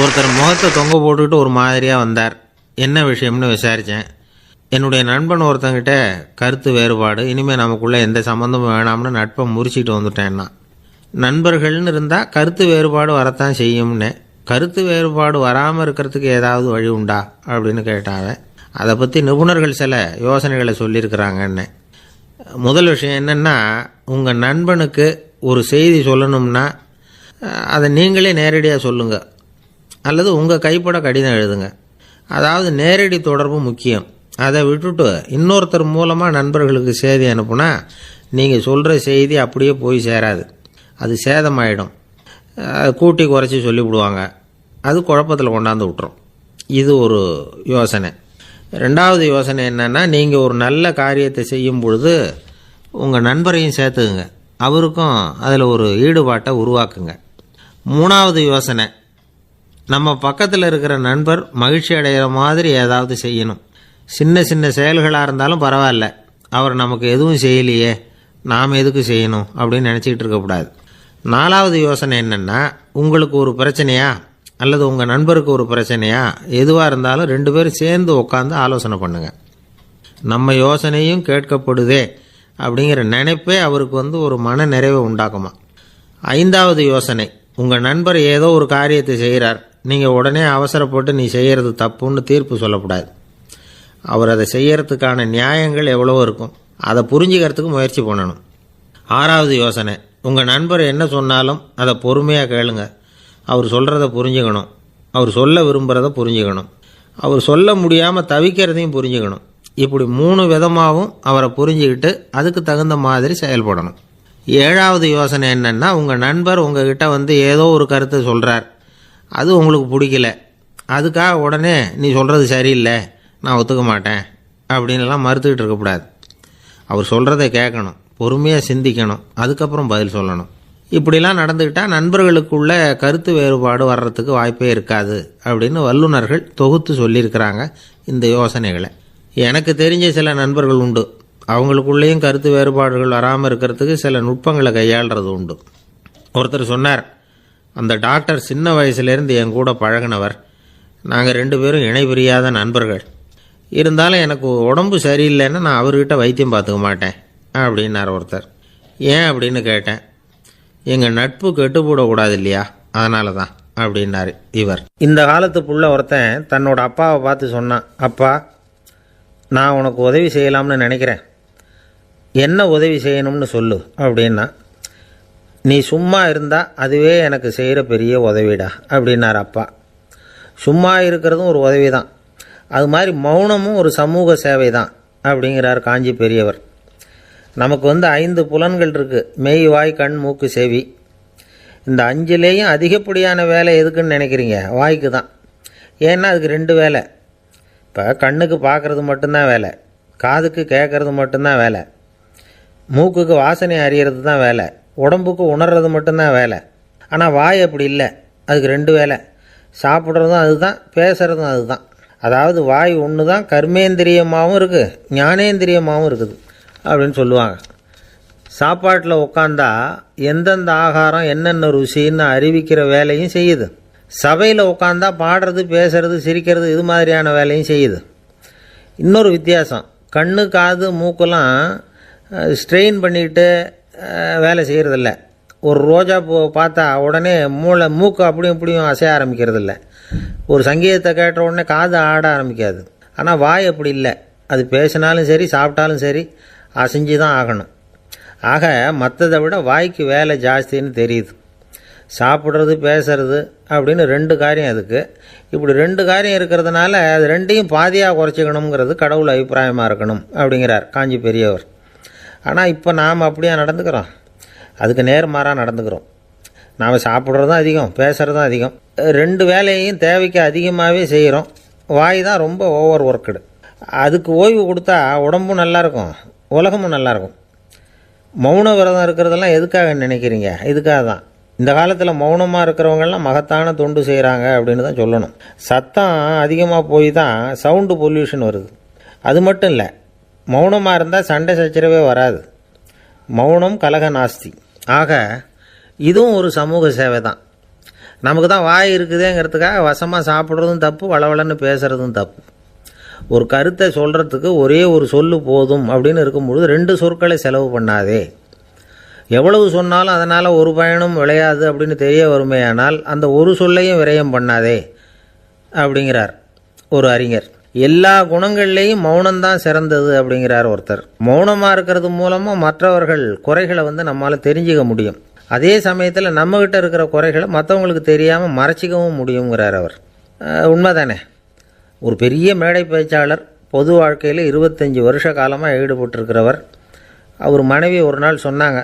ஒருத்தர் முகத்தை தொங்க போட்டுக்கிட்டு ஒரு மாதிரியாக வந்தார். என்ன விஷயம்னு விசாரித்தேன் என்னுடைய நண்பன் ஒருத்தங்கிட்ட கருத்து வேறுபாடு இனிமேல் நமக்குள்ளே எந்த சம்மந்தமும் வேணாம்னு நட்பை முறிச்சிட்டு வந்துட்டேன்னா. நண்பர்கள்னு இருந்தால் கருத்து வேறுபாடு வரத்தான் செய்யும்னு. கருத்து வேறுபாடு வராமல் இருக்கிறதுக்கு ஏதாவது வழி உண்டா? அப்படின்னு கேட்டாங்க. அதை பற்றி நிபுணர்கள் சில யோசனைகளை சொல்லியிருக்கிறாங்கன்னு. முதல் விஷயம் என்னென்னா உங்கள் நண்பனுக்கு ஒரு செய்தி சொல்லணும்னா அதை நீங்களே நேரடியாக சொல்லுங்கள் அல்லது உங்கள் கைப்பட கடிதம் எழுதுங்க. அதாவது நேரடி தொடர்பு முக்கியம். அதை விட்டுட்டு இன்னொருத்தர் மூலமாக நண்பர்களுக்கு செய்தி அனுப்புனா நீங்கள் சொல்கிற செய்தி அப்படியே போய் சேராது. அது சேதமாயிடும். அஹ், கூட்டி குறைச்சி சொல்லிவிடுவாங்க. அது குழப்பத்தில் கொண்டாந்து விட்டுரும். இது ஒரு யோசனை. ரெண்டாவது யோசனை என்னென்னா நீங்கள் ஒரு நல்ல காரியத்தை செய்யும் பொழுது உங்கள் நண்பரையும் சேர்த்துக்குங்க. அவருக்கும் அதில் ஒரு ஈடுபாட்டை உருவாக்குங்க. மூணாவது யோசனை நம்ம பக்கத்தில் இருக்கிற நண்பர் மகிழ்ச்சி அடைகிற மாதிரி ஏதாவது செய்யணும். சின்ன சின்ன செயல்களாக இருந்தாலும் பரவாயில்ல. அவர் நமக்கு எதுவும் செய்யலையே நாம் எதுக்கு செய்யணும் அப்படின்னு நினச்சிக்கிட்டு இருக்கக்கூடாது நாலாவது யோசனை என்னென்னா உங்களுக்கு ஒரு பிரச்சனையா அல்லது உங்கள் நண்பருக்கு ஒரு பிரச்சனையா எதுவாக இருந்தாலும் ரெண்டு பேரும் சேர்ந்து உட்காந்து ஆலோசனை பண்ணுங்கள் நம்ம யோசனையும் கேட்கப்படுதே அப்படிங்கிற நினைப்பே அவருக்கு வந்து ஒரு மன நிறைவை உண்டாக்குமா? ஐந்தாவது யோசனை உங்கள் நண்பர் ஏதோ ஒரு காரியத்தை செய்கிறார் நீங்கள் உடனே அவசரப்பட்டு நீ செய்கிறது தப்புன்னு தீர்ப்பு சொல்லக்கூடாது. அவர் அதை செய்யறதுக்கான நியாயங்கள் எவ்வளவோ இருக்கும். அதை புரிஞ்சுக்கிறதுக்கு முயற்சி பண்ணணும். ஆறாவது யோசனை உங்கள் நண்பர் என்ன சொன்னாலும் அதை பொறுமையாக கேளுங்க. அவர் சொல்கிறத புரிஞ்சுக்கணும். அவர் சொல்ல விரும்புகிறத புரிஞ்சுக்கணும். அவர் சொல்ல முடியாமல் தவிக்கிறதையும் புரிஞ்சுக்கணும். இப்படி மூணு விதமாகவும் அவரை புரிஞ்சுக்கிட்டு அதுக்கு தகுந்த மாதிரி செயல்படணும். ஏழாவது யோசனை என்னென்னா உங்கள் நண்பர் உங்ககிட்ட வந்து ஏதோ ஒரு கருத்தை சொல்கிறார் அது உங்களுக்கு பிடிக்கல. அதுக்காக உடனே நீ சொல்கிறது சரியில்லை. நான் ஒத்துக்க மாட்டேன். அப்படின்னுலாம் மறுத்துக்கிட்டு இருக்கக்கூடாது. அவர் சொல்கிறத கேட்கணும். பொறுமையாக சிந்திக்கணும். அதுக்கப்புறம் பதில் சொல்லணும். இப்படிலாம் நடந்துக்கிட்டால் நண்பர்களுக்குள்ள கருத்து வேறுபாடு வர்றதுக்கு வாய்ப்பே இருக்காது அப்படின்னு வல்லுநர்கள் தொகுத்து சொல்லியிருக்கிறாங்க இந்த யோசனைகளை. எனக்கு தெரிஞ்ச சில நண்பர்கள் உண்டு. அவங்களுக்குள்ளேயும் கருத்து வேறுபாடுகள் வராமல் இருக்கிறதுக்கு சில நுட்பங்களை கையாளுறது உண்டு. ஒருத்தர் சொன்னார் அந்த டாக்டர் சின்ன வயசுலேருந்து என் கூட பழகினவர். நாங்கள் ரெண்டு பேரும் இணைபிரியாத நண்பர்கள். இருந்தாலும் எனக்கு உடம்பு சரியில்லைன்னா நான் அவர்கிட்ட வைத்தியம் பார்த்துக்க மாட்டேன் அப்படின்னார் ஒருத்தர். ஏன் அப்படின்னு கேட்டேன். எங்கள் நட்பு கெட்டு போடக்கூடாது இல்லையா? அதனால தான் அப்படின்னாரு இவர். இந்த காலத்து புள்ள ஒருத்தன் தன்னோட அப்பாவை பார்த்து சொன்னான் அப்பா நான் உனக்கு உதவி செய்யலாம்னு நினைக்கிறேன். என்ன உதவி செய்யணும்னு சொல்லு அப்படின்னா நீ சும்மா இருந்தால் அதுவே எனக்கு செய்கிற பெரிய உதவிடா அப்படின்னார் அப்பா. சும்மா இருக்கிறதும் ஒரு உதவி தான் அது மாதிரி மௌனமும் ஒரு சமூக சேவை தான் அப்படிங்கிறார் காஞ்சி பெரியவர். நமக்கு வந்து ஐந்து புலன்கள் இருக்குது மெய் வாய் கண் மூக்கு செவி. இந்த அஞ்சுலேயும் அதிகப்படியான வேலை எதுக்குன்னு நினைக்கிறீங்க? வாய்க்கு தான் ஏன்னா அதுக்கு ரெண்டு வேலை. இப்போ கண்ணுக்கு பார்க்குறது மட்டும்தான் வேலை காதுக்கு கேட்குறது மட்டும்தான் வேலை மூக்குக்கு வாசனை அறியறது தான் வேலை. உடம்புக்கு உணர்றது மட்டும்தான் வேலை. ஆனால் வாய் அப்படி இல்லை. அதுக்கு ரெண்டு வேலை. சாப்பிட்றதும் அதுதான் பேசுகிறதும் அதுதான். அதாவது வாய் ஒன்று தான் கர்மேந்திரியமாகவும் இருக்குது ஞானேந்திரியமாகவும் இருக்குது அப்படின்னு சொல்லுவாங்க. சாப்பாட்டில் உட்காந்தா எந்தெந்த ஆகாரம் என்னென்ன ருசின்னு அறிவிக்கிற வேலையும் செய்யுது. சபையில் உட்காந்தா பாடுறது பேசுறது சிரிக்கிறது இது மாதிரியான வேலையும் செய்யுது. இன்னொரு வித்தியாசம். கண்ணு காது மூக்கெல்லாம் ஸ்ட்ரெயின் பண்ணிட்டு வேலை செய்கிறதில்ல ஒரு ரோஜா பூ பார்த்தா உடனே மூளை மூக்கு அப்படியும் இப்படியும் அசைய ஆரம்பிக்கிறதில்ல. ஒரு சங்கீதத்தை கேட்ட உடனே காது ஆட ஆரம்பிக்காது. ஆனால் வாய் அப்படி இல்லை. அது பேசினாலும் சரி சாப்பிட்டாலும் சரி அசைஞ்சு தான் ஆகணும். ஆக மற்றதை விட வாய்க்கு வேலை ஜாஸ்தின்னு தெரியுது. சாப்பிட்றது பேசுறது அப்படின்னு ரெண்டு காரியம் அதுக்கு. இப்படி ரெண்டு காரியம் இருக்கிறதுனால அது ரெண்டையும் பாதியாக குறைச்சிக்கணுங்கிறது கடவுள் அபிப்பிராயமாக இருக்கணும் அப்படிங்கிறார் காஞ்சி பெரியவர். ஆனால் இப்போ நாம் அப்படியே நடந்துக்கிறோம்? அதுக்கு நேர்மாறாக நடந்துக்கிறோம். நாம் சாப்பிட்றதும் அதிகம் பேசுகிறதும் அதிகம். ரெண்டு வேலையையும் தேவைக்கு அதிகமாகவே செய்கிறோம் வாய் தான் ரொம்ப ஓவர் ஒர்க்குடு அதுக்கு ஓய்வு கொடுத்தா உடம்பும் நல்லாயிருக்கும் உலகமும் நல்லாயிருக்கும் மௌன விரதம் இருக்கிறதெல்லாம் எதுக்காக நினைக்கிறீங்க? இதுக்காக தான். இந்த காலத்தில் மௌனமாக இருக்கிறவங்கெல்லாம் மகத்தான தொண்டு செய்கிறாங்க அப்படின்னு தான் சொல்லணும். சத்தம் அதிகமாக போய் தான் சவுண்டு பொல்யூஷன் வருது. அது மட்டும் இல்லை மௌனமாக இருந்தால் சண்டை சச்சரவே வராது. மௌனம் கலக நாஸ்தி. ஆக இதுவும் ஒரு சமூக சேவை தான் நமக்கு தான் வாய் இருக்குதுங்கிறதுக்காக வசமாக சாப்பிட்றதும் தப்பு வளவளன்னு பேசுகிறதும் தப்பு. ஒரு கருத்தை சொல்கிறதுக்கு ஒரே ஒரு சொல்லு போதும் அப்படின்னு இருக்கும்பொழுது ரெண்டு சொற்களை செலவு பண்ணாதே. எவ்வளவு சொன்னாலும் அதனால் ஒரு பயனும் விளையாது அப்படின்னு தெரிய வருமேயானால் அந்த ஒரு சொல்லையும் விரயம் பண்ணாதே அப்படிங்கிறார் ஒரு அறிஞர். எல்லா குணங்கள்லேயும் மௌனம்தான் சிறந்தது அப்படிங்கிறார் ஒருத்தர். மௌனமாக இருக்கிறது மூலமாக மற்றவர்கள் குறைகளை வந்து நம்மால் தெரிஞ்சுக்க முடியும். அதே சமயத்தில் நம்மக்கிட்ட இருக்கிற குறைகளை மற்றவங்களுக்கு தெரியாமல் மறைச்சிக்கவும் முடியுங்கிறார் அவர். உண்மைதானே? ஒரு பெரிய மேடை பேச்சாளர் பொது வாழ்க்கையில் இருபத்தஞ்சி வருஷ காலமாக ஈடுபட்டிருக்கிறவர். அவர் மனைவி ஒரு நாள் சொன்னாங்க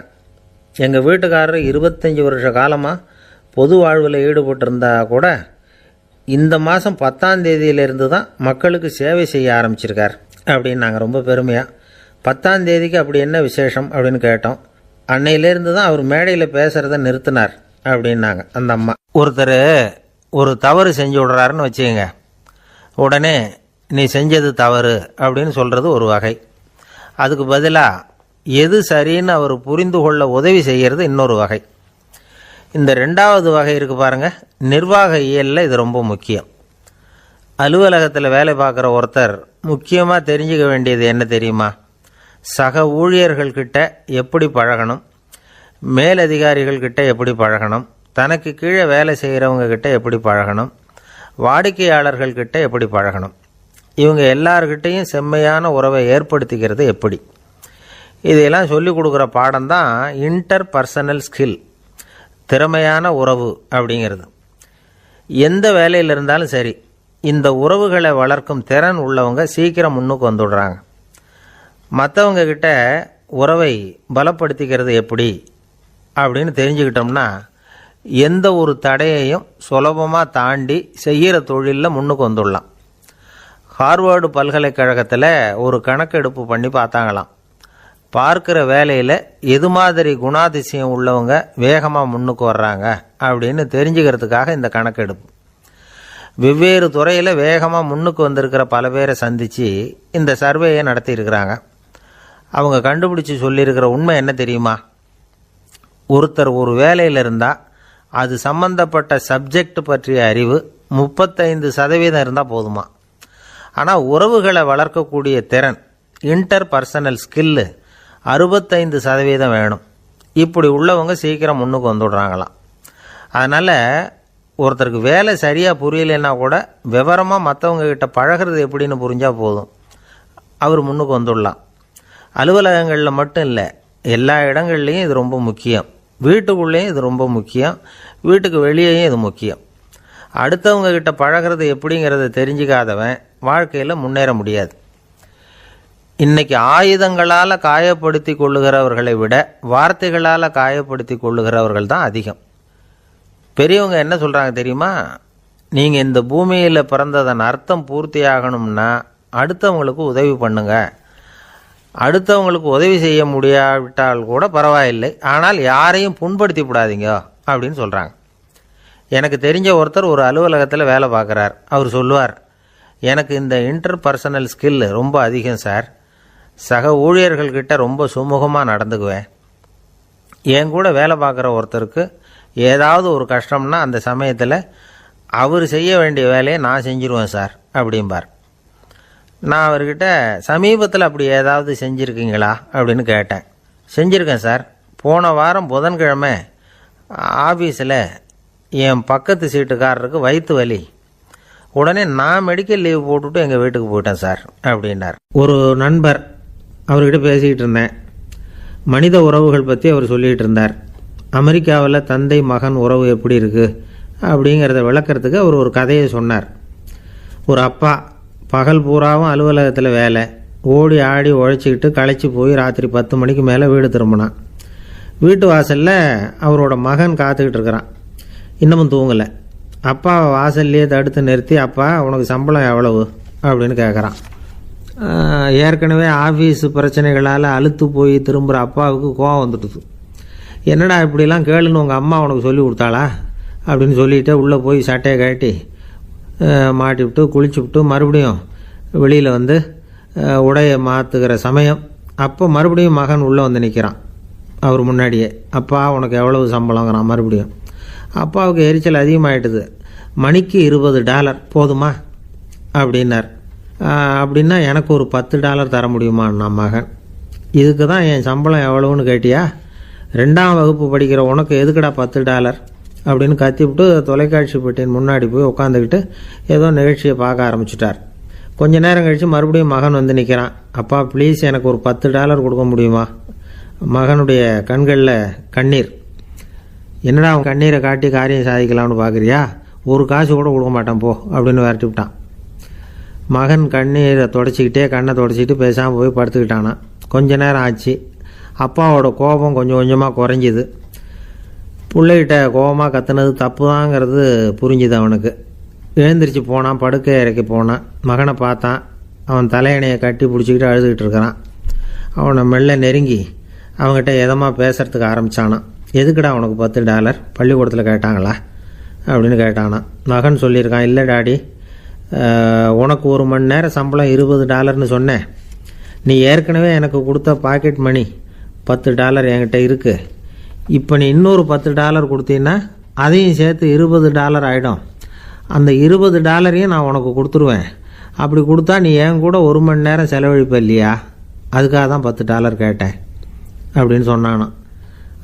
எங்கள் வீட்டுக்காரர் இருபத்தஞ்சி வருஷ காலமாக பொது வாழ்வில் ஈடுபட்டிருந்தா கூட இந்த மாதம் பத்தாம் தேதியிலிருந்து தான் மக்களுக்கு சேவை செய்ய ஆரம்பிச்சிருக்கார் அப்படின்னு நாங்கள் ரொம்ப பெருமையாக பத்தாம் தேதிக்கு அப்படி என்ன விசேஷம் அப்படின்னு கேட்டோம். அன்னையிலேருந்து தான் அவர் மேடையில் பேசுகிறத நிறுத்தினார் அப்படின்னாங்க அந்த அம்மா. ஒருத்தர் ஒரு தவறு செஞ்சு விடுறாருன்னு வச்சுக்கோங்க. உடனே நீ செஞ்சது தவறு அப்படின்னு சொல்கிறது ஒரு வகை. அதுக்கு பதிலாக எது சரின்னு அவர் புரிந்து கொள்ள உதவி செய்கிறது இன்னொரு வகை. இந்த ரெண்டாவது வகை இருக்குது பாருங்கள் நிர்வாக இயலில் இது ரொம்ப முக்கியம். அலுவலகத்தில் வேலை பார்க்குற ஒருத்தர் முக்கியமாக தெரிஞ்சுக்க வேண்டியது என்ன தெரியுமா? சக ஊழியர்கள்கிட்ட எப்படி பழகணும்? மேலதிகாரிகள்கிட்ட எப்படி பழகணும்? தனக்கு கீழே வேலை செய்கிறவங்கக்கிட்ட எப்படி பழகணும்? வாடிக்கையாளர்கள்கிட்ட எப்படி பழகணும்? இவங்க எல்லார்கிட்டையும் செம்மையான உறவை ஏற்படுத்திக்கிறது எப்படி? இதையெல்லாம் சொல்லிக் கொடுக்குற பாடம் தான் இன்டர் பர்சனல் ஸ்கில் திறமையான உறவு அப்படிங்கிறது. எந்த வேலையில் இருந்தாலும் சரி இந்த உறவுகளை வளர்க்கும் திறன் உள்ளவங்க சீக்கிரம் முன்னுக்கு வந்துடுறாங்க. மற்றவங்க கிட்ட உறவை பலப்படுத்திக்கிறது எப்படி அப்படின்னு தெரிஞ்சுக்கிட்டோம்னா எந்த ஒரு தடையையும் சுலபமாக தாண்டி செய்கிற தொழிலில் முன்னுக்கு வந்துடலாம். ஹார்வர்டு பல்கலைக்கழகத்தில் ஒரு கணக்கெடுப்பு பண்ணி பார்த்தாங்களாம். பார்க்குற வேலையில் எது மாதிரி குணாதிசயம் உள்ளவங்க வேகமாக முன்னுக்கு வர்றாங்க அப்படின்னு தெரிஞ்சுக்கிறதுக்காக இந்த கணக்கெடுப்பு வெவ்வேறு துறையில் வேகமாக முன்னுக்கு வந்திருக்கிற பல பேரை சந்தித்து இந்த சர்வேயை நடத்தியிருக்கிறாங்க அவங்க கண்டுபிடிச்சி சொல்லியிருக்கிற உண்மை என்ன தெரியுமா? ஒருத்தர் ஒரு வேலையில் இருந்தால் அது சம்பந்தப்பட்ட சப்ஜெக்ட் பற்றிய அறிவு முப்பத்தைந்து சதவீதம் இருந்தால் போதுமா? ஆனால் உறவுகளை வளர்க்கக்கூடிய திறன் இன்டர் பர்சனல் ஸ்கில்லு அறுபத்தைந்து சதவீதம் வேணும். இப்படி உள்ளவங்க சீக்கிரம் முன்னுக்கு வந்துடுறாங்களாம். அதனால் ஒருத்தருக்கு வேலை சரியாக புரியலைன்னா கூட விவரமாக மற்றவங்கக்கிட்ட பழகிறது எப்படின்னு புரிஞ்சால் போதும். அவர் முன்னுக்கு வந்துடலாம். அலுவலகங்களில் மட்டும் இல்லை எல்லா இடங்கள்லையும் இது ரொம்ப முக்கியம். வீட்டுக்குள்ளேயும் இது ரொம்ப முக்கியம். வீட்டுக்கு வெளியேயும் இது முக்கியம். அடுத்தவங்க கிட்ட பழகிறது எப்படிங்கிறத தெரிஞ்சுக்காதவன் வாழ்க்கையில் முன்னேற முடியாது. இன்னைக்கு ஆயுதங்களால் காயப்படுத்தி கொள்ளுகிறவர்களை விட வார்த்தைகளால் காயப்படுத்தி கொள்ளுகிறவர்கள் தான் அதிகம். பெரியவங்க என்ன சொல்கிறாங்க தெரியுமா? நீங்கள் இந்த பூமியில் பிறந்ததன் அர்த்தம் பூர்த்தி ஆகணும்னா அடுத்தவங்களுக்கு உதவி பண்ணுங்க. அடுத்தவங்களுக்கு உதவி செய்ய முடியாவிட்டால் கூட பரவாயில்லை. ஆனால் யாரையும் புண்படுத்தி விடாதீங்க அப்படின்னு சொல்கிறாங்க எனக்கு தெரிஞ்ச ஒருத்தர் ஒரு அலுவலகத்தில் வேலை பார்க்குறார். அவர் சொல்லுவார் எனக்கு இந்த இன்டர் பர்சனல் ஸ்கில் ரொம்ப அதிகம் சார். சக ஊழியர்கள்கிட்ட ரொம்ப சுமூகமாக நடந்துக்குவேன். என் கூட வேலை பார்க்குற ஒருத்தருக்கு ஏதாவது ஒரு கஷ்டம்னா அந்த சமயத்தில் அவர் செய்ய வேண்டிய வேலையை நான் செஞ்சிருவேன் சார் அப்படிம்பார். நான் அவர்கிட்ட சமீபத்தில் அப்படி ஏதாவது செஞ்சுருக்கீங்களா? அப்படின்னு கேட்டேன். செஞ்சுருக்கேன் சார். போன வாரம் புதன்கிழமை ஆஃபீஸில் என் பக்கத்து சீட்டுக்காரருக்கு வயிற்று வலி. உடனே நான் மெடிக்கல் லீவ் போட்டுட்டு எங்கள் வீட்டுக்கு போயிட்டேன் சார் அப்படின்னார். ஒரு நண்பர் அவர்கிட்ட பேசிக்கிட்டு இருந்தேன் மனித உறவுகள் பற்றி அவர் சொல்லிகிட்டு இருந்தார் அமெரிக்காவில் தந்தை மகன் உறவு எப்படி இருக்குது அப்படிங்கிறத விளக்கறதுக்கு அவர் ஒரு கதையை சொன்னார். ஒரு அப்பா பகல் பூராவும் அலுவலகத்தில் வேலை. ஓடி ஆடி உழைச்சிக்கிட்டு களைச்சி போய் ராத்திரி பத்து மணிக்கு மேலே வீடு திரும்பினான். வீட்டு வாசலில் அவரோட மகன் காத்துக்கிட்டு இருக்கிறான் இன்னமும் தூங்கலை. அப்பா வாசல்லையே தடுத்து நிறுத்தி அப்பா உனக்கு சம்பளம் எவ்வளவு? அப்படின்னு கேட்குறான் ஏற்கனவே ஆஃபீஸ் பிரச்சனைகளால் அழுத்து போய் திரும்புகிற அப்பாவுக்கு கோவம் வந்துடுது என்னடா இப்படிலாம் கேளுன்னு உங்கள் அம்மா உனக்கு சொல்லி கொடுத்தாளா? அப்படின்னு சொல்லிட்டு உள்ளே போய் சட்டையை கட்டி மாட்டி விட்டு குளிச்சு விட்டு மறுபடியும் வெளியில் வந்து உடையை மாற்றுகிற சமயம். அப்போ மறுபடியும் மகன் உள்ளே வந்து நிற்கிறான் அவர் முன்னாடியே அப்பா உனக்கு எவ்வளவு சம்பளங்கிறான்? மறுபடியும். அப்பாவுக்கு எரிச்சல் அதிகமாகிட்டுது மணிக்கு இருபது டாலர். போதுமா? அப்படின்னார். அப்படின்னா எனக்கு ஒரு பத்து டாலர் தர முடியுமா நான் மகன்? இதுக்கு தான் என் சம்பளம் எவ்வளவுன்னு கேட்டியா? ரெண்டாம் வகுப்பு படிக்கிற உனக்கு எதுக்குடா பத்து டாலர்? அப்படின்னு கத்திவிட்டு தொலைக்காட்சி பெட்டியின் முன்னாடி போய் உட்காந்துக்கிட்டு ஏதோ நிகழ்ச்சியை பார்க்க ஆரம்பிச்சிட்டார். கொஞ்ச நேரம் கழித்து மறுபடியும் மகன் வந்து நிற்கிறான் அப்பா ப்ளீஸ் எனக்கு ஒரு பத்து டாலர் கொடுக்க முடியுமா? மகனுடைய கண்களில் கண்ணீர். என்னடா அவன் கண்ணீரை காட்டி காரியம் சாதிக்கலாம்னு பார்க்குறியா ஒரு காசு கூட கொடுக்க மாட்டான் போ அப்படின்னு விரட்டி விட்டான். மகன் கண்ணீரை தொடச்சிக்கிட்டே கண்ணை தொடச்சிக்கிட்டு பேசாமல் போய் படுத்துக்கிட்டானான் கொஞ்ச நேரம் ஆச்சு. அப்பாவோட கோபம் கொஞ்சம் கொஞ்சமாக குறைஞ்சிது. பிள்ளைகிட்ட கோபமாக கத்துனது தப்பு தாங்கிறது புரிஞ்சுது அவனுக்கு. எழுந்திரிச்சு போனான் படுக்கை இறக்கி போனான். மகனை பார்த்தான். அவன் தலையணையை கட்டி பிடிச்சிக்கிட்டு அழுதுகிட்டு இருக்கிறான். அவனை மெல்ல நெருங்கி அவங்ககிட்ட எதமாக பேசுகிறதுக்கு ஆரம்பிச்சானான் எதுக்குடா உனக்கு பத்து டாலர்? பள்ளிக்கூடத்தில் கேட்டாங்களா? அப்படின்னு கேட்டானான் மகன் சொல்லியிருக்கான் இல்லை டாடி உனக்கு ஒரு மணி நேரம் சம்பளம் இருபது டாலர்னு சொன்னேன். நீ ஏற்கனவே எனக்கு கொடுத்த பாக்கெட் மணி பத்து டாலர் என்கிட்ட இருக்குது இப்போ நீ இன்னொரு பத்து டாலர் கொடுத்தீங்கன்னா அதையும் சேர்த்து இருபது டாலர் ஆகிடும் அந்த இருபது டாலரையும் நான் உனக்கு கொடுத்துருவேன். அப்படி கொடுத்தா நீ என் கூட ஒரு மணி நேரம் செலவழிப்ப இல்லையா? அதுக்காக தான் பத்து டாலர் கேட்டேன் அப்படின்னு சொன்னானான்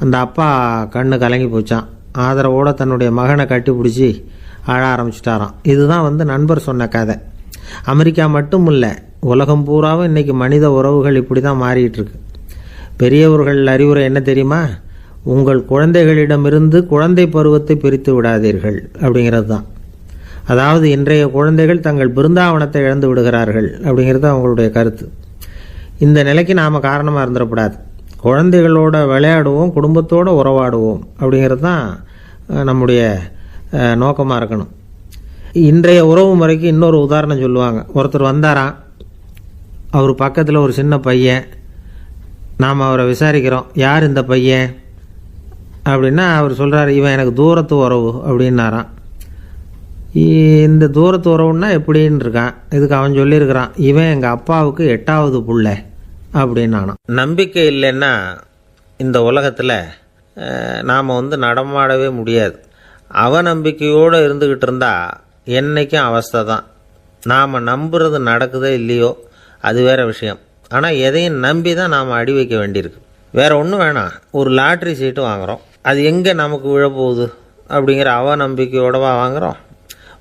அந்த அப்பா கண்ணு கலங்கி போச்சான் ஆதரவோட தன்னுடைய மகனை கட்டி பிடிச்சி அழ ஆரம்பிச்சிட்டாராம். இதுதான் வந்து நண்பர் சொன்ன கதை. அமெரிக்கா மட்டும் இல்லை உலகம் பூராவும் இன்றைக்கி மனித உறவுகள் இப்படி தான் மாறிட்டுருக்கு பெரியவர்கள் அறிவுரை என்ன தெரியுமா? உங்கள் குழந்தைகளிடமிருந்து குழந்தை பருவத்தை பிரித்து விடாதீர்கள் அப்படிங்கிறது தான் அதாவது இன்றைய குழந்தைகள் தங்கள் பிருந்தாவனத்தை இழந்து விடுகிறார்கள் அப்படிங்கிறது அவங்களுடைய கருத்து. இந்த நிலைக்கு நாம் காரணமாக இருந்துடக்கூடாது. குழந்தைகளோட விளையாடுவோம் குடும்பத்தோடு உறவாடுவோம் அப்படிங்கிறது தான் நம்முடைய நோக்கமாக இருக்கணும். இன்றைய உறவு முறைக்கு இன்னொரு உதாரணம் சொல்லுவாங்க. ஒருத்தர் வந்தாராம் அவர் பக்கத்தில் ஒரு சின்ன பையன் நாம் அவரை விசாரிக்கிறோம் யார் இந்த பையன்? அப்படின்னா அவர் சொல்கிறார் இவன் எனக்கு தூரத்து உறவு அப்படின்னாராம். இ- இந்த தூரத்து உறவுன்னா எப்படின்னு இருக்கான். இதுக்கு அவன் சொல்லியிருக்கிறான் இவன் எங்கள் அப்பாவுக்கு எட்டாவது புள்ள அப்படின்னானான் நம்பிக்கை இல்லைன்னா இந்த உலகத்தில் நாம் வந்து நடமாடவே முடியாது. அவநம்பிக்கையோடு இருந்துக்கிட்டு இருந்தால் என்னைக்கும் அவஸ்தை தான் நாம் நம்புறது நடக்குதோ இல்லையோ அது வேற விஷயம். ஆனால் எதையும் நம்பி தான் நாம் அடி வைக்க வேண்டியிருக்கு. வேறு ஒன்றும் வேணாம். ஒரு லாட்ரி சீட்டு வாங்குகிறோம் அது எங்கே நமக்கு விழப்போகுது? அப்படிங்கிற அவநம்பிக்கையோடவா வாங்குகிறோம்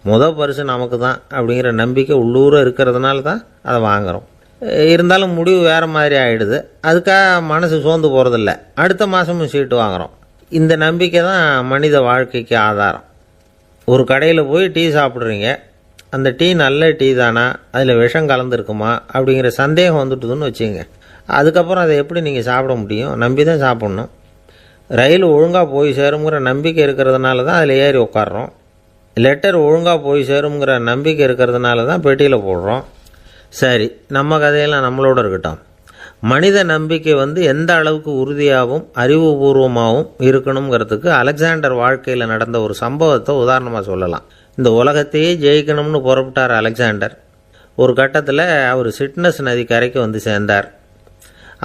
முத பரிசு நமக்கு தான் அப்படிங்கிற நம்பிக்கை உள்ளூர இருக்கிறதுனால தான் அதை வாங்குகிறோம் இருந்தாலும் முடிவு வேறு மாதிரி ஆகிடுது அதுக்காக மனசு சோர்ந்து போகிறதில்ல அடுத்த மாதமும் சீட்டு வாங்குகிறோம் இந்த நம்பிக்கை தான் மனித வாழ்க்கைக்கு ஆதாரம். ஒரு கடையில் போய் டீ சாப்பிட்றீங்க. அந்த டீ நல்ல டீ தானா? அதில் விஷம் கலந்துருக்குமா? அப்படிங்கிற சந்தேகம் வந்துட்டுதுன்னு வச்சுங்க அதுக்கப்புறம் அதை எப்படி நீங்கள் சாப்பிட முடியும்? நம்பி தான் சாப்பிட்ணும். ரயில் ஒழுங்காக போய் சேருங்கிற நம்பிக்கை இருக்கிறதுனால தான் அதில் ஏறி உட்காடுறோம் லெட்டர் ஒழுங்காக போய் சேருங்கிற நம்பிக்கை இருக்கிறதுனால தான் பெட்டியில் போடுறோம். சரி நம்ம கதையெல்லாம் நம்மளோட இருக்கட்டும். மனித நம்பிக்கை வந்து எந்த அளவுக்கு உறுதியாகவும் அறிவுபூர்வமாகவும் இருக்கணுங்கிறதுக்கு அலெக்சாண்டர் வாழ்க்கையில் நடந்த ஒரு சம்பவத்தை உதாரணமாக சொல்லலாம். இந்த உலகத்தையே ஜெயிக்கணும்னு புறப்பட்டார் அலெக்சாண்டர். ஒரு கட்டத்தில் அவர் சிட்னஸ் நதி கரைக்கு வந்து சேர்ந்தார்.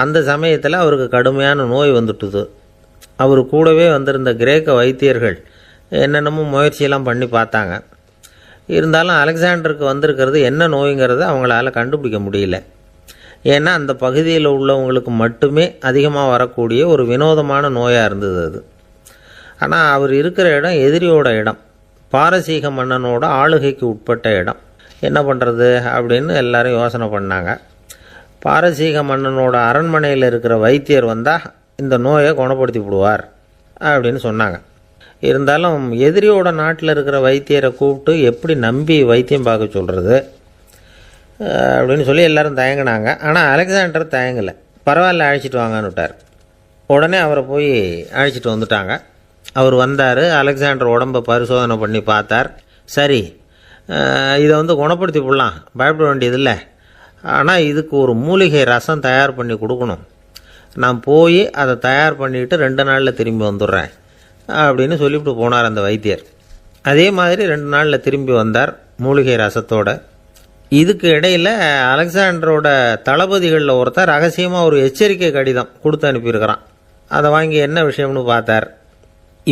அந்த சமயத்தில் அவருக்கு கடுமையான நோய் வந்துட்டுது. அவர் கூடவே வந்திருந்த கிரேக்க வைத்தியர்கள் என்னென்னமோ முயற்சியெல்லாம் பண்ணி பார்த்தாங்க. இருந்தாலும் அலெக்சாண்டருக்கு வந்திருக்கிறது என்ன நோய்ங்கிறத அவங்களால கண்டுபிடிக்க முடியல. ஏன்னா அந்த பகுதியில் உள்ளவங்களுக்கு மட்டுமே அதிகமாக வரக்கூடிய ஒரு வினோதமான நோயாக இருந்தது அது. ஆனால் அவர் இருக்கிற இடம் எதிரியோட இடம். பாரசீக மன்னனோட ஆளுகைக்கு உட்பட்ட இடம். என்ன பண்ணுறது அப்படின்னு எல்லாரும் யோசனை பண்ணாங்க. பாரசீக மன்னனோட அரண்மனையில் இருக்கிற வைத்தியர் வந்தால் இந்த நோயை குணப்படுத்தி விடுவார் அப்படின்னு சொன்னாங்க. இருந்தாலும் எதிரியோட நாட்டில் இருக்கிற வைத்தியரை கூப்பிட்டு எப்படி நம்பி வைத்தியம் பார்க்க சொல்கிறது அப்படின்னு சொல்லி எல்லோரும் தயங்கினாங்க. ஆனால் அலெக்சாண்டர் தயங்கலை. பரவாயில்ல அழைச்சிட்டு வாங்கன்னு விட்டார். உடனே அவரை போய் அழைச்சிட்டு வந்துட்டாங்க. அவர் வந்தார் அலெக்சாண்டர் உடம்பை பரிசோதனை பண்ணி பார்த்தார். சரி இதை வந்து குணப்படுத்தி விடலாம் பயப்பட வேண்டியதில்லை. ஆனால் இதுக்கு ஒரு மூலிகை ரசம் தயார் பண்ணி கொடுக்கணும். நான் போய் அதை தயார் பண்ணிட்டு ரெண்டு நாளில் திரும்பி வந்துடுறேன் அப்படின்னு சொல்லிவிட்டு போனார் அந்த வைத்தியர். அதே மாதிரி ரெண்டு நாளில் திரும்பி வந்தார் மூலிகை ரசத்தோடு. இதுக்கு இடையில் அலெக்சாண்டரோட தளபதிகளில் ஒருத்தர் ரகசியமாக ஒரு எச்சரிக்கை கடிதம் கொடுத்து அனுப்பியிருக்கிறான். அதை வாங்கி என்ன விஷயம்னு பார்த்தார்.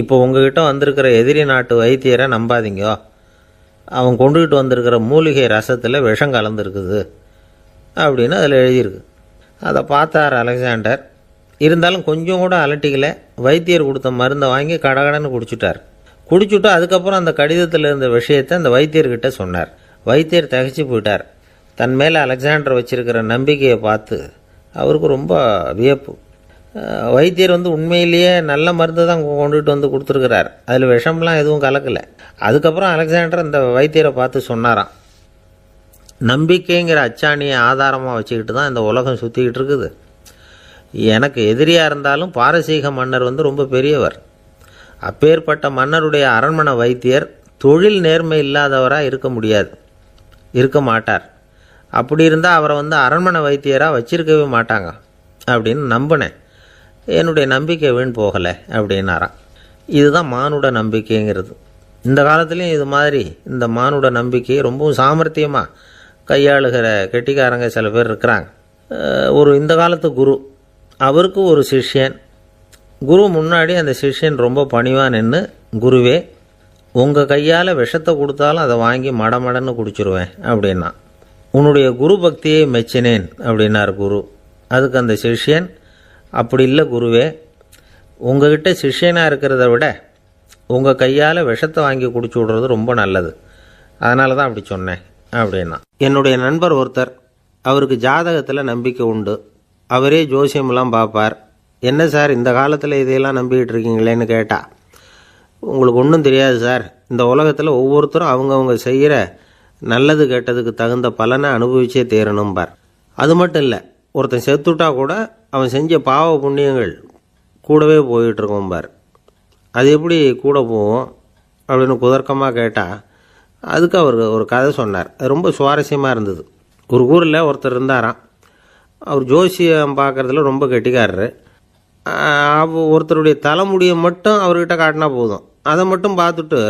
இப்போ உங்ககிட்ட வந்திருக்கிற எதிரி நாட்டு வைத்தியரை நம்பாதீங்கோ. அவன் கொண்டுகிட்டு வந்திருக்கிற மூலிகை ரசத்தில் விஷம் கலந்துருக்குது அப்படின்னு அதில் எழுதியிருக்கு. அதை பார்த்தார் அலெக்சாண்டர். இருந்தாலும் கொஞ்சம் கூட அலட்டிக்கல. வைத்தியர் கொடுத்த மருந்தை வாங்கி கடகடன்னு குடிச்சிட்டார். குடிச்சுட்டு அதுக்கப்புறம் அந்த கடிதத்தில் இருந்த விஷயத்தை அந்த வைத்தியர்கிட்ட சொன்னார். வைத்தியர் தகைச்சு போயிட்டார். தன் மேலே அலெக்சாண்டர் வச்சிருக்கிற நம்பிக்கையை பார்த்து அவருக்கு ரொம்ப வியப்பு. வைத்தியர் வந்து உண்மையிலேயே நல்ல மருந்து தான் கொண்டுட்டு வந்து கொடுத்துருக்கிறார். அதில் விஷம்லாம் எதுவும் கலக்கலை. அதுக்கப்புறம் அலெக்சாண்டர் இந்த வைத்தியரை பார்த்து சொன்னாராம். நம்பிக்கைங்கிற அச்சாணியை ஆதாரமாக வச்சுக்கிட்டு தான் இந்த உலகம் சுற்றிக்கிட்டு இருக்குது. எனக்கு எதிரியாக இருந்தாலும் பாரசீக மன்னர் வந்து ரொம்ப பெரியவர். அப்பேற்பட்ட மன்னருடைய அரண்மனை வைத்தியர் தொழில் நேர்மை இல்லாதவராக இருக்க முடியாது. இருக்க மாட்டார். அப்படி இருந்தால் அவரை வந்து அரண்மனை வைத்தியராக வச்சிருக்கவே மாட்டாங்க அப்படின்னு நம்பினேன். என்னுடைய நம்பிக்கை வீண் போகலை அப்படின்னாராம். இதுதான் மானுட நம்பிக்கைங்கிறது. இந்த காலத்துலேயும் இது மாதிரி இந்த மானுட நம்பிக்கை ரொம்பவும் சாமர்த்தியமாக கையாளுகிற கெட்டிக்காரங்க சில பேர் இருக்கிறாங்க. ஒரு இந்த காலத்து குரு அவருக்கு ஒரு சிஷ்யன். குரு முன்னாடி அந்த சிஷ்யன் ரொம்ப பணிவாக நின்று குருவே உங்கள் கையால் விஷத்தை கொடுத்தாலும் அதை வாங்கி மடமடன்னு குடிச்சிருவேன் அப்படின்னா. உன்னுடைய குரு பக்தியை மெச்சினேன் அப்படின்னார் குரு. அதுக்கு அந்த சிஷ்யன் அப்படி இல்லை குருவே உங்ககிட்ட சிஷ்யனாக இருக்கிறத விட உங்கள் கையால் விஷத்தை வாங்கி குடிச்சு விடுறது ரொம்ப நல்லது. அதனால தான் அப்படி சொன்னேன் அப்படின்னா. என்னுடைய நண்பர் ஒருத்தர் அவருக்கு ஜாதகத்தில் நம்பிக்கை உண்டு. அவரே ஜோசியமெல்லாம் பார்ப்பார். என்ன சார் இந்த காலத்தில் இதையெல்லாம் நம்பிக்கிட்டு இருக்கீங்களேன்னு கேட்டால் உங்களுக்கு ஒன்றும் தெரியாது சார். இந்த உலகத்தில் ஒவ்வொருத்தரும் அவங்கவுங்க செய்கிற நல்லது கெட்டதுக்கு தகுந்த பலனை அனுபவிச்சே தேரணும்பார் அது மட்டும் இல்லை ஒருத்தன் செத்துட்டா கூட அவன் செஞ்ச பாவ புண்ணியங்கள் கூடவே போயிட்டு பார். அது எப்படி கூட போகும் அப்படின்னு குதர்க்கமாக கேட்டால் அதுக்கு அவர் ஒரு கதை சொன்னார். அது ரொம்ப சுவாரஸ்யமாக இருந்தது. ஒரு ஊரில் ஒருத்தர் இருந்தாராம். அவர் ஜோசியம் பார்க்குறதுல ரொம்ப கெட்டிக்காரரு. அவ ஒருத்தருடைய தலைமுடியை மட்டும் அவர்கிட்ட காட்டினா போதும். அதை மட்டும் பார்த்துட்டு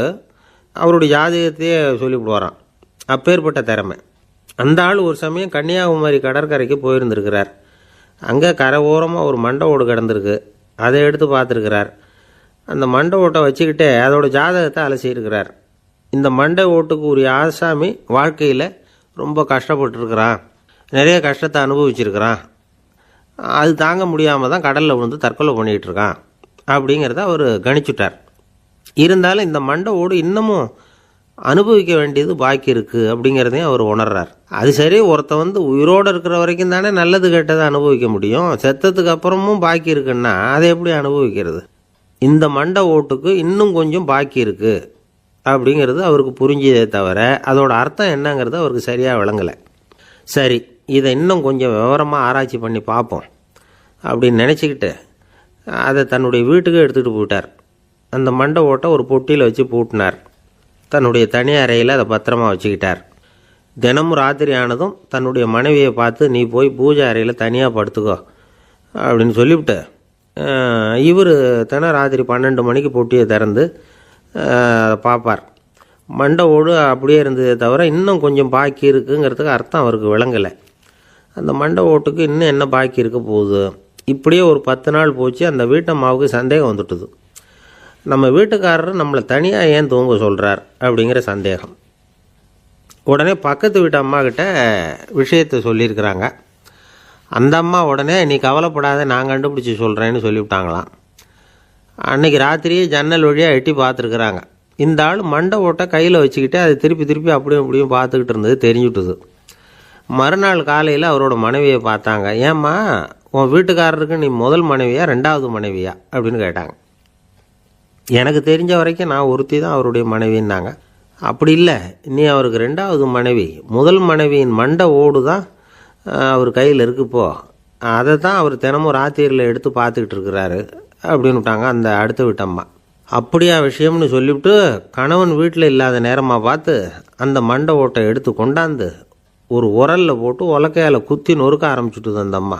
அவருடைய ஜாதகத்தையே சொல்லிவிடுவாராம். அப்பேற்பட்ட திறமை. அந்த ஆள் ஒரு சமயம் கன்னியாகுமரி கடற்கரைக்கு போயிருந்திருக்கிறார். அங்கே கரை ஓரமாக ஒரு மண்டை ஓடு கிடந்திருக்கு. அதை எடுத்து பார்த்துருக்கிறார். அந்த மண்டை ஓட்டை வச்சுக்கிட்டே அதோட ஜாதகத்தை அலசியிருக்கிறார் இந்த மண்டை ஓட்டுக்கு உரிய ஆசாமி வாழ்க்கையில் ரொம்ப கஷ்டப்பட்டுருக்கிறான். நிறைய கஷ்டத்தை அனுபவிச்சிருக்கிறான். அது தாங்க முடியாமல் தான் கடலில் விழுந்து தற்கொலை பண்ணிகிட்டு இருக்கான். அப்படிங்கிறத அவர் கணிச்சுட்டார். இருந்தாலும் இந்த மண்டை ஓடு இன்னமும் அனுபவிக்க வேண்டியது பாக்கி இருக்குது அப்படிங்கிறதையும் அவர் உணர்றார். அது சரி ஒருத்தன் வந்து உயிரோடு இருக்கிற வரைக்கும் தானே நல்லது கெட்டதை அனுபவிக்க முடியும். செத்ததுக்கு அப்புறமும் பாக்கி இருக்குன்னா அதை எப்படி அனுபவிக்கிறது? இந்த மண்டை ஓட்டுக்கு இன்னும் கொஞ்சம் பாக்கி இருக்குது அப்படிங்கிறது அவருக்கு புரிஞ்சதே தவிர அதோட அர்த்தம் என்னங்கிறது அவருக்கு சரியாக விளங்கலை. சரி இதை இன்னும் கொஞ்சம் விவரமாக ஆராய்ச்சி பண்ணி பார்ப்போம் அப்படின்னு நினச்சிக்கிட்டு அதை தன்னுடைய வீட்டுக்கு எடுத்துகிட்டு போயிட்டார். அந்த மண்டை ஓட்டை ஒரு பொட்டியில் வச்சு பூட்டினார். தன்னுடைய தனி அறையில் அதை பத்திரமா வச்சுக்கிட்டார். தினமும் ராத்திரி ஆனதும் தன்னுடைய மனைவியை பார்த்து நீ போய் பூஜை அறையில் தனியாக படுத்துக்கோ அப்படின்னு சொல்லிவிட்டு இவர் தினம் ராத்திரி பன்னெண்டு மணிக்கு பொட்டியை திறந்து அதை பார்ப்பார். மண்டை ஓடு அப்படியே இருந்ததே தவிர இன்னும் கொஞ்சம் பாக்கி இருக்குங்கிறதுக்கு அர்த்தம் அவருக்கு விளங்கலை. அந்த மண்டை ஓட்டுக்கு இன்னும் என்ன பாக்கி இருக்க போகுது? இப்படியே ஒரு பத்து நாள் போச்சு அந்த வீட்டம்மாவுக்கு சந்தேகம் வந்துட்டுது. நம்ம வீட்டுக்காரர் நம்மளை தனியாக ஏன் தூங்க சொல்கிறார் அப்படிங்கிற சந்தேகம். உடனே பக்கத்து வீட்டு அம்மா கிட்ட விஷயத்தை சொல்லியிருக்கிறாங்க. அந்த அம்மா உடனே நீ கவலைப்படாத நான் கண்டுபிடிச்சி சொல்கிறேன்னு சொல்லிவிட்டாங்களாம். அன்னைக்கு ராத்திரியே ஜன்னல் வழியாக எட்டி பார்த்துருக்குறாங்க. இந்த ஆள் மண்டை ஓட்டை கையில் வச்சுக்கிட்டு அதை திருப்பி திருப்பி அப்படியும் இப்படியும் பார்த்துக்கிட்டு இருந்தது தெரிஞ்சுட்டுது. மறுநாள் காலையில் அவரோட மனைவியை பார்த்தாங்க. ஏம்மா உன் வீட்டுக்காரருக்கு நீ முதல் மனைவியா ரெண்டாவது மனைவியா? அப்படின்னு கேட்டாங்க. எனக்கு தெரிஞ்ச வரைக்கும் நான் ஒருத்தி தான் அவருடைய மனைவின்னாங்க. அப்படி இல்லை. நீ அவருக்கு ரெண்டாவது மனைவி முதல் மனைவியின் மண்டை ஓடு தான் அவர் கையில் இருக்குப்போ அதை தான் அவர் தினமும் ராத்திரியில் எடுத்து பார்த்துக்கிட்டு இருக்கிறாரு அப்படின்னு விட்டாங்க அந்த அடுத்த வீட்டம்மா அப்படியா விஷயம்னு சொல்லிவிட்டு கணவன் வீட்டில் இல்லாத நேரமாக பார்த்து அந்த மண்டை ஓட்டை எடுத்து கொண்டாந்து ஒரு உரலில் போட்டு உலக்கையால் குத்தி நொறுக்க ஆரம்பிச்சுட்டுது அந்த அம்மா.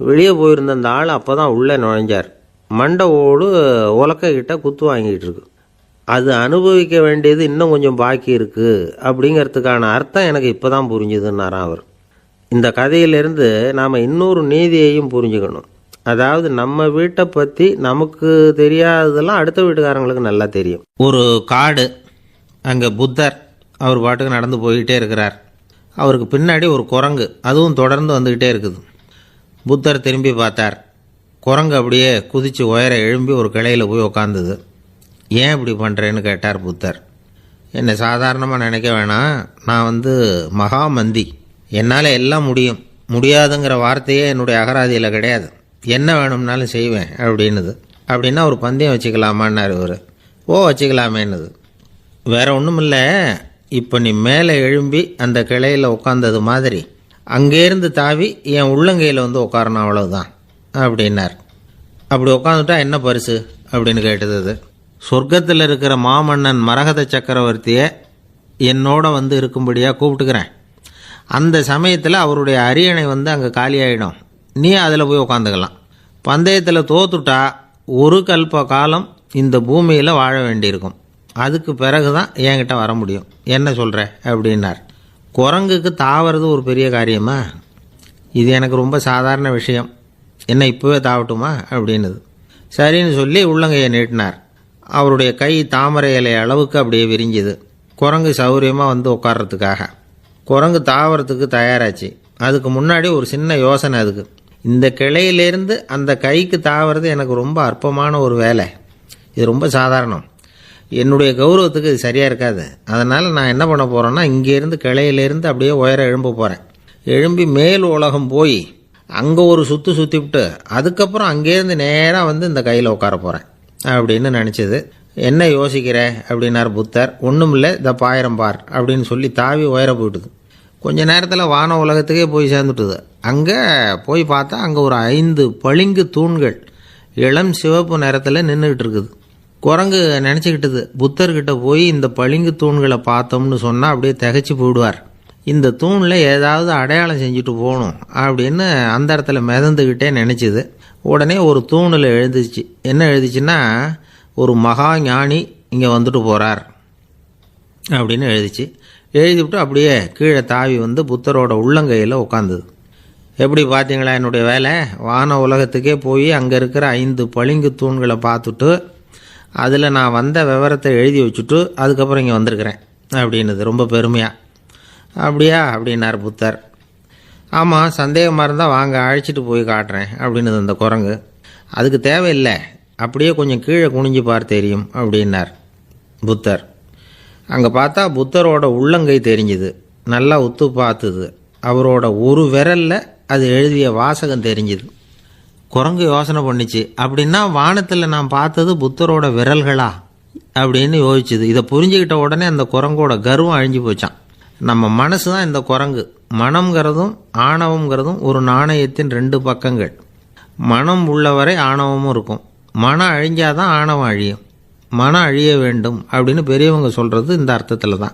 வெளியே போயிருந்த அந்த ஆள் அப்போ தான் உள்ளே நுழைஞ்சார். மண்டை ஓடு உலக்கை குத்து வாங்கிட்டு இருக்கு அது அனுபவிக்க வேண்டியது இன்னும் கொஞ்சம் பாக்கி இருக்குது அப்படிங்கிறதுக்கான அர்த்தம் எனக்கு இப்போ தான் புரிஞ்சுதுன்னாராம் அவர். இந்த கதையிலிருந்து நாம் இன்னொரு நீதியையும் புரிஞ்சுக்கணும். அதாவது நம்ம வீட்டை பற்றி நமக்கு தெரியாததெல்லாம் அடுத்த வீட்டுக்காரங்களுக்கு நல்லா தெரியும். ஒரு காடு அங்கே புத்தர் அவர் பாட்டுக்கு நடந்து போய்கிட்டே இருக்கிறார். அவருக்கு பின்னாடி ஒரு குரங்கு அதுவும் தொடர்ந்து வந்துக்கிட்டே இருக்குது. புத்தர் திரும்பி பார்த்தார். குரங்கு அப்படியே குதித்து உயர எழும்பி ஒரு கிளையில் போய் உக்காந்துது. ஏன் இப்படி பண்ணுறேன்னு கேட்டார் புத்தர். என்னை சாதாரணமாக நினைக்க வேணாம். நான் வந்து மகாமந்தி. என்னால் எல்லாம் முடியும். முடியாதுங்கிற வார்த்தையே என்னுடைய அகராதியில் கிடையாது. என்ன வேணும்னாலும் செய்வேன் அப்படின்னுது. அப்படின்னா ஒரு பந்தயம் வச்சுக்கலாமான்னார் இவர். ஓ வச்சுக்கலாமேன்னுது. வேறு ஒன்றும் இல்லை இப்போ நீ மேலே எழும்பி அந்த கிளையில் உட்காந்தது மாதிரி. அங்கேருந்து தாவி என் உள்ளங்கையில் வந்து உட்காரணும் அவ்வளோதான் அப்படின்னார். அப்படி உட்காந்துட்டா என்ன பரிசு? அப்படின்னு கேட்டது அது. சொர்க்கத்தில் இருக்கிற மாமன்னன் மரகத சக்கரவர்த்தியை என்னோட வந்து இருக்கும்படியாக கூப்பிட்டுக்கிறேன். அந்த சமயத்தில் அவருடைய அரியணை வந்து அங்கே காலியாயிடும். நீ அதில் போய் உட்காந்துக்கலாம் பந்தயத்தில் தோத்துட்டா ஒரு கல்ப காலம் இந்த பூமியில் வாழ வேண்டியிருக்கும். அதுக்கு பிறகு தான் என்கிட்ட வர முடியும். என்ன சொல்கிற அப்படின்னார். குரங்குக்கு தாவறது ஒரு பெரிய காரியமா? இது எனக்கு ரொம்ப சாதாரண விஷயம். என்ன இப்போவே தாவட்டுமா அப்படின்னுது. சரின்னு சொல்லி உள்ளங்கையை நீட்டினார். அவருடைய கை தாமரை இலை அளவுக்கு அப்படியே விரிஞ்சுது. குரங்கு சௌரியமாக வந்து உட்கார்றதுக்காக. குரங்கு தாவறதுக்கு தயாராச்சு. அதுக்கு முன்னாடி ஒரு சின்ன யோசனை அதுக்கு. இந்த கிளையிலேருந்து அந்த கைக்கு தாவறது எனக்கு ரொம்ப அற்பமான ஒரு வேலை. இது ரொம்ப சாதாரணம். என்னுடைய கௌரவத்துக்கு இது சரியாக இருக்காது. அதனால் நான் என்ன பண்ண போகிறேன்னா இங்கேருந்து கிளையிலேருந்து அப்படியே உயர எழும்ப போகிறேன் எழும்பி மேல் உலகம் போய் அங்கே ஒரு சுற்று சுற்றிவிட்டு அதுக்கப்புறம் அங்கேருந்து நேராக வந்து இந்த கையில் உட்கார போகிறேன் அப்படின்னு நினச்சது. என்ன யோசிக்கிற? அப்படின்னார் புத்தர். ஒன்றும் இல்லை இந்த பாயிரம் பார் அப்படின்னு சொல்லி தாவி உயர போயிட்டுது. கொஞ்ச நேரத்தில் வான உலகத்துக்கே போய் சேர்ந்துட்டுது. அங்கே போய் பார்த்தா அங்கே ஒரு ஐந்து பளிங்கு தூண்கள் இளம் சிவப்பு நிறத்தில் நின்றுக்கிட்டு இருக்குது. குரங்கு நினச்சிக்கிட்டது. புத்தர்கிட்ட போய் இந்த பளிங்கு தூண்களை பார்த்தோம்னு சொன்னால் அப்படியே திகைச்சு போயிடுவார். இந்த தூணில் ஏதாவது அடையாளம் செஞ்சுட்டு போகணும் அப்படின்னு அந்த இடத்துல மிதந்துக்கிட்டே நினச்சிது. உடனே ஒரு தூணில் எழுதிச்சு என்ன எழுதிச்சுன்னா ஒரு மகா ஞானி இங்கே வந்துட்டு போகிறார் அப்படின்னு எழுதிச்சு. எழுதிவிட்டு அப்படியே கீழே தாவி வந்து புத்தரோட உள்ளங்கையில் உட்காந்துது எப்படி பார்த்தீங்களா என்னுடைய வேலை? வான உலகத்துக்கே போய் அங்கே இருக்கிற ஐந்து பளிங்கு தூண்களை பார்த்துட்டு அதில் நான் வந்த விவரத்தை எழுதி வச்சுட்டு அதுக்கப்புறம் இங்கே வந்திருக்கிறேன் அப்படின்னுது. ரொம்ப பெருமையாக அப்படியா? அப்படின்னார் புத்தர். ஆமாம் சந்தேகமாக இருந்தால் வாங்க அழைச்சிட்டு போய் காட்டுறேன் அப்படின்னுது அந்த குரங்கு. அதுக்கு தேவையில்லை அப்படியே கொஞ்சம் கீழே குனிஞ்சு பார் தெரியும் அப்படின்னார் புத்தர். அங்கே பார்த்தா புத்தரோட உள்ளங்கை தெரிஞ்சுது நல்லா உத்து பார்த்துது. அவரோட ஒரு விரலில் அது எழுதிய வாசகம் தெரிஞ்சுது. குரங்கு யோசனை பண்ணிச்சு அப்படின்னா வானத்தில் நான் பார்த்தது புத்தரோட விரல்களா? அப்படின்னு யோசிச்சுது. இதை புரிஞ்சுக்கிட்ட உடனே அந்த குரங்கோட கர்வம் அழிஞ்சு போச்சான் நம்ம மனசு தான் இந்த குரங்கு. மனம்ங்கிறதும் ஆணவம்ங்கிறதும் ஒரு நாணயத்தின் ரெண்டு பக்கங்கள். மனம் உள்ளவரை ஆணவமும் இருக்கும். மனம் அழிஞ்சாதான் ஆணவம் அழியும். மனம் அழிய வேண்டும் அப்படின்னு பெரியவங்க சொல்கிறது இந்த அர்த்தத்தில் தான்.